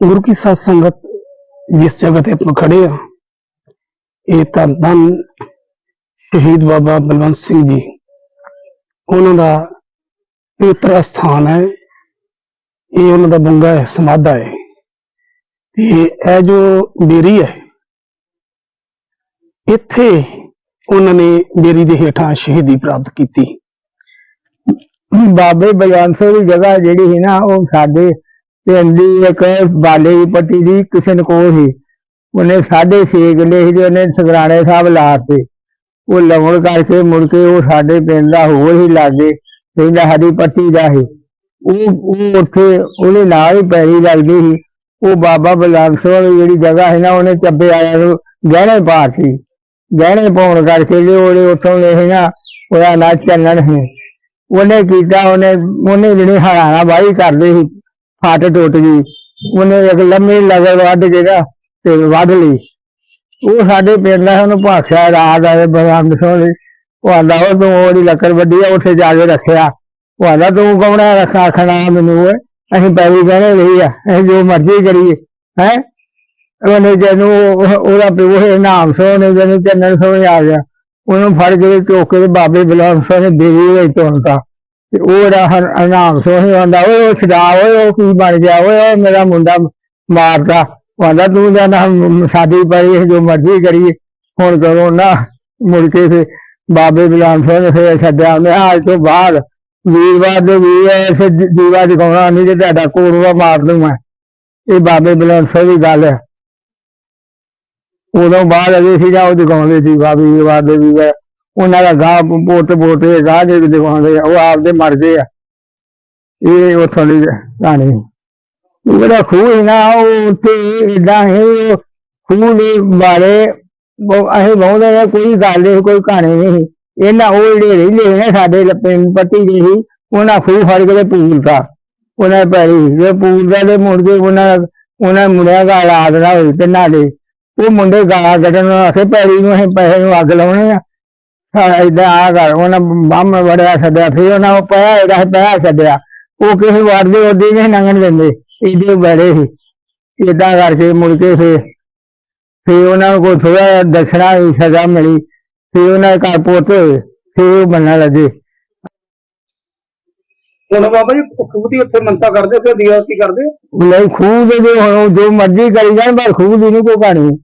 ਗੁਰੂ ਕੀ ਸਾਧ ਸੰਗਤ ਜਿਸ ਜਗ੍ਹਾ ਤੇ ਆਪਾਂ ਖੜੇ ਆ, ਇਹ ਧੰਨ ਧੰਨ ਸ਼ਹੀਦ ਬਾਬਾ ਬਲਵੰਤ ਸਿੰਘ ਜੀ। ਉਹਨਾਂ ਦਾ ਪਵਿੱਤਰ ਸਥਾਨ ਹੈ, ਇਹ ਉਹਨਾਂ ਦਾ ਬੰਗਾ ਹੈ, ਸਮਾਧਾ ਹੈ। ਤੇ ਇਹ ਜੋ ਬੇਰੀ ਹੈ, ਇੱਥੇ ਉਹਨਾਂ ਨੇ ਬੇਰੀ ਦੇ ਹੇਠਾਂ ਸ਼ਹੀਦੀ ਪ੍ਰਾਪਤ ਕੀਤੀ। ਬਾਬੇ ਬਲਵੰਤ ਸਿੰਘ ਦੀ ਜਗ੍ਹਾ ਜਿਹੜੀ ਹੈ ਨਾ, ਉਹ ਸਾਡੇ ਪਿੰਡ ਦੀ ਇੱਕ ਬਾਲੇ ਦੀ ਪੱਟੀ ਦੀ ਕਿਸ਼ਨ ਕੋਲ ਸੀ। ਉਹਨੇ ਸਾਢੇ ਛੇ ਕਿੱਲੇ ਸੀ ਤੇ ਉਹਨੇ ਸਗਰਾਣੇ ਸਾਹਿਬ ਲਾਤੇ ਉਹ ਲਾਉਣ ਕਰਕੇ ਮੁੜ ਕੇ ਉਹ ਸਾਡੇ ਪਿੰਡ ਦਾ ਹੋਰ ਹੀ ਲਾਗੇ ਕਹਿੰਦਾ ਹਰੀ ਪੱਟੀ ਦਾ ਸੀ ਉਹ ਉਹ ਉੱਥੇ ਉਹਦੇ ਨਾਲ ਹੀ ਪੈਰੀ ਲੱਗਦੀ ਸੀ। ਉਹ ਬਾਬਾ ਬਲਵੰਤ ਸਿੰਘ ਦੀ ਜਿਹੜੀ ਜਗ੍ਹਾ ਹੈ ਨਾ, ਉਹਨੇ ਚੱਬੇ ਆਇਆ ਨੂੰ ਗਹਿਣੇ ਪਾਤੀ। ਗਹਿਣੇ ਪਾਉਣ ਕਰਕੇ ਉਹਦੇ ਉੱਥੋਂ ਲੈ ਨਾ, ਉਹਦਾ ਨਾਂ ਚੱਲਣ ਸੀ। ਉਹਨੇ ਕੀਤਾ, ਉਹਨੇ ਉਹਨੇ ਜਿਹੜੀ ਹਰਾਣਾ ਬਾਈ ਕਰਦੇ ਸੀ। ਫੱਟ ਟੁੱਟ ਗਈ। ਉਹਨੇ ਇੱਕ ਲੰਮੀ ਲਗਰ ਵੱਢ ਕੇ ਨਾ ਤੇ ਵੱਢ ਲਈ। ਉਹ ਸਾਡੇ ਪਿੰਡ ਦਾ ਉਹਨੂੰ ਭਾਖਿਆ, ਰਾਤ ਆਏ ਬਰਾਮ ਸੋਹਣੇ। ਉਹ ਆਂਦਾ, ਉਹ ਤੂੰ ਉਹਦੀ ਲੱਕੜ ਵੱਡੀ ਆ, ਉੱਥੇ ਜਾ ਕੇ ਰੱਖਿਆ। ਉਹ ਆਂਦਾ, ਤੂੰ ਕੌਣਾ ਰੱਖਾ ਖਣਾ ਮੈਨੂੰ ਓਏ। ਅਸੀਂ ਪੈਰੀ ਕਹਿੰਦੇ ਲਈ ਆ। ਅਸੀਂ ਜੋ ਮਰਜ਼ੀ ਕਰੀਏ, ਹੈ? ਉਹਨੇ ਜਦੋਂ ਉਹਦਾ ਪਿਓ ਹੈ ਨਾਮ ਸੋਹਣੇ, ਜਦੋਂ ਚੰਨਣ ਸੋਹਣੇ ਆ ਗਿਆ, ਉਹਨੂੰ ਫੜ ਕੇ ਚੁੱਕ ਕੇ ਬਾਬੇ ਬਲਾਮ ਸੋਹਣੇ ਦੇਵੀ ਵਿੱਚ ਤੋੜਤਾ ਤੇ ਉਹ ਜਿਹੜਾ ਨਾਮ ਸੋਹਣੇ ਆਂਦਾ ਓਏ ਉਹ ਛਡਾ ਓਏ ਉਹ ਕੀ ਬਣ ਗਿਆ, ਓਏ ਉਹ ਮੇਰਾ ਮੁੰਡਾ ਮਾਰਦਾ। ਆਂਦਾ, ਤੂੰ ਜਾਂ ਸਾਡੀ ਪਈ ਜੋ ਮਰਜ਼ੀ ਕਰੀਏ। ਹੁਣ ਕਰੋ ਨਾ ਮੁੜ ਕੇ ਫਿਰ ਬਾਬੇ ਬਲਾਮ ਸੋਹਣੇ ਫਿਰ ਛੱਡਿਆ ਉਹਨੇ ਅੱਜ ਤੋਂ ਬਾਅਦ ਵੀਰਵਾਰ ਦੇ ਵੀ ਐਸੇ ਦੀਵਾ ਦਿਖਾਉਣਾ ਨਹੀਂ ਤੇ ਤੁਹਾਡਾ ਕੋਰਵਾ ਮਾਰ ਦੂੰ ਮੈਂ ਇਹ ਬਾਬੇ ਬਲਾਮ ਸਿੰਘ ਦੀ ਗੱਲ ਹੈ। ਉਦੋਂ ਬਾਅਦ ਅਜੇ ਸੀਗਾ ਉਹ ਦਿਖਾਉਂਦੇ ਸੀ, ਬਾਬੇ ਵੀਰਵਾਰ ਦੇ ਵੀ ਉਹਨਾਂ ਦਾ ਗਾਹ ਪੋਟ ਪੋਟੇ ਗਾਹ ਦੇ ਵੀ ਆ, ਉਹ ਆਪਦੇ ਮਰ ਗਏ ਆ। ਇਹ ਉੱਥੋਂ ਦੀ ਕਹਾਣੀ ਜਿਹੜਾ ਖੂਹ ਸੀ ਨਾ, ਉਹ ਉੱਤੇ ਇਦਾਂ ਹੈ ਖੂਹ ਦੇ ਬਾਰੇ ਅਸੀਂ ਬਹੁਦੇ ਆ ਕੋਈ ਗੱਲ ਨਹੀਂ, ਕੋਈ ਕਹਾਣੀ ਨਹੀਂ ਇਹਨਾਂ ਉਹ ਜਿਹੜੇ ਰਹਿੰਦੇ ਸੀ ਸਾਡੇ ਪਿੰਡ ਪੱਟੀ ਦੇ ਸੀ, ਉਹਨਾਂ ਖੂਹ ਫੜ ਕੇ ਤੇ ਪੂਲਤਾ ਉਹਨਾਂ ਪੈਰੀ ਜੇ ਪੂਲਦਾ ਤੇ ਮੁੜ ਕੇ ਉਹਨਾਂ ਉਹਨਾਂ ਮੁੰਡਿਆਂ ਦਾ ਆਲਾਦ ਨਾ ਹੋਈ ਤੇ ਨਾਲੇ। ਉਹ ਮੁੰਡੇ ਗਾਲਾਂ ਕੱਢਣ ਨੂੰ ਆਖੇ, ਪੈਰੀ ਨੂੰ ਅਸੀਂ ਪੈਸੇ ਨੂੰ ਅੱਗ ਲਾਉਣੇ ਆ। ਹਾਂ ਏਦਾਂ ਆ ਕਰ ਉਹਨਾਂ ਬੰਮ ਵੜਿਆ ਛੱਡਿਆ ਫਿਰ ਉਹਨਾਂ ਉਹ ਪਿਆ ਇਹਦਾ ਪਿਆ ਛੱਡਿਆ ਉਹ ਕਿਸੇ ਵਾਰ ਦੇ ਉਹਦੀ ਨਹੀਂ ਲੰਘਣ ਦਿੰਦੇ ਇਹਦੇ ਬੜੇ ਸੀ ਏਦਾਂ ਕਰਕੇ ਮੁੜ ਕੇ ਫਿਰ ਫਿਰ ਉਹਨਾਂ ਨੂੰ ਕੋਈ ਥੋੜਾ ਦਛਣਾ ਦੀ ਸਜ਼ਾ ਮਿਲੀ ਫਿਰ ਉਹਨਾਂ ਦੇ ਘਰ ਪੋਤੇ ਹੋਏ ਫਿਰ ਉਹ ਬਣਨ ਲੱਗੇ ਹੁਣ ਬਾਬਾ ਜੀ ਖੂਹ ਦੀ ਉੱਥੇ ਮੰਤਾ ਕਰਦੇ ਤੇ ਦੀਵਾ ਕੀ ਕਰਦੇ ਨਹੀਂ ਖੂਹ ਦੇ ਜੋ ਹੁਣ ਜੋ ਮਰਜ਼ੀ ਕਰੀ ਜਾਣ ਪਰ ਖੂਹ ਦੀ ਨਹੀਂ ਕੋਈ ਕਹਾਣੀ ਅੱਛਾ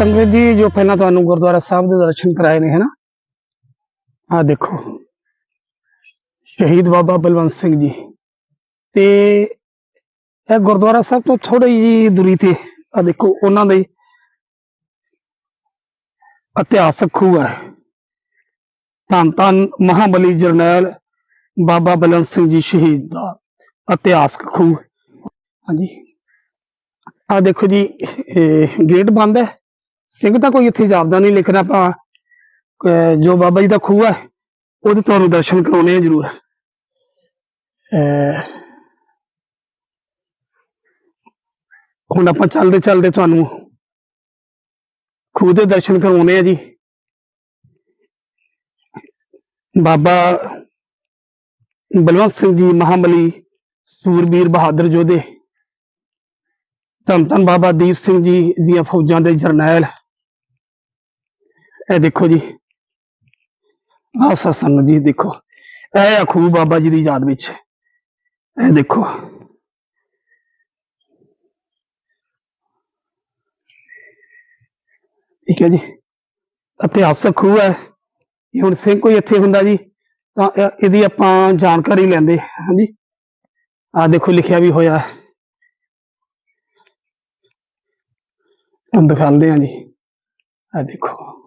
ਸੰਗਤ ਜੀ, ਜੋ ਪਹਿਲਾਂ ਤੁਹਾਨੂੰ ਗੁਰਦੁਆਰਾ ਸਾਹਿਬ ਦੇ ਦਰਸ਼ਨ ਕਰਾਏ ਨੇ, ਹਨਾ? ਆ ਦੇਖੋ। ਸ਼ਹੀਦ ਬਾਬਾ ਬਲਵੰਤ ਸਿੰਘ ਜੀ। ਤੇ ਇਹ ਗੁਰਦੁਆਰਾ ਸਾਹਿਬ ਤੋਂ ਥੋੜੀ ਜੀ ਦੂਰੀ ਤੇ, ਆ ਦੇਖੋ, ਉਹਨਾਂ ਦੇ ਇਤਿਹਾਸਕ ਖੂਹ ਹੈ ਧੰਨ ਧੰਨ ਮਹਾਬਲੀ ਜਰਨੈਲ ਬਾਬਾ ਬਲਵੰਤ ਸਿੰਘ ਜੀ ਸ਼ਹੀਦ ਦਾ ਇਤਿਹਾਸਕ ਖੂਹ। ਹਾਂਜੀ। ਆ ਦੇਖੋ ਜੀ, ਇਹ ਗੇਟ ਬੰਦ ਹੈ। ਸਿੰਘ ਤਾਂ ਕੋਈ ਇੱਥੇ ਜਾਪਦਾ ਨਹੀਂ ਲੇਕਿਨ ਆਪਾਂ ਜੋ ਬਾਬਾ ਜੀ ਦਾ ਖੂਹ ਹੈ ਉਹਦੇ ਤੁਹਾਨੂੰ ਦਰਸ਼ਨ ਕਰਾਉਣੇ ਆ ਜ਼ਰੂਰ। ਅਹ, ਹੁਣ ਆਪਾਂ ਚੱਲਦੇ ਚੱਲਦੇ ਤੁਹਾਨੂੰ ਖੂਹ ਦੇ ਦਰਸ਼ਨ ਕਰਵਾਉਣੇ ਆ ਜੀ। ਬਾਬਾ ਬਲਵੰਤ ਸਿੰਘ ਜੀ ਮਹਾਬਲੀ ਸੂਰਬੀਰ ਬਹਾਦਰ ਯੋਧੇ ਧੰਨ ਧੰਨ ਬਾਬਾ ਦੀਪ ਸਿੰਘ ਜੀ ਦੀਆਂ ਫੌਜਾਂ ਦੇ ਜਰਨੈਲ। ਇਹ ਦੇਖੋ ਜੀ। ਆਹ ਸਤਸੰਗ ਜੀ, ਦੇਖੋ। ਇਹ ਆ ਖੂਹ ਬਾਬਾ ਜੀ ਦੀ ਯਾਦ ਵਿੱਚ। ਇਹ ਦੇਖੋ। ਠੀਕ ਹੈ ਜੀ। ਇਤਿਹਾਸਕ ਖੂਹ ਹੈ। ਇਹ ਹੁਣ ਸਿੰਘ ਕੋਈ ਇੱਥੇ ਹੁੰਦਾ ਜੀ, ਤਾਂ ਇਹਦੀ ਆਪਾਂ ਜਾਣਕਾਰੀ ਲੈਂਦੇ ਹਾਂਜੀ ਆ ਦੇਖੋ, ਲਿਖਿਆ ਵੀ ਹੋਇਆ ਹੈ। ਤੁਹਾਨੂੰ ਦਿਖਾਉਂਦੇ ਹਾਂ ਜੀ। ਆ ਦੇਖੋ।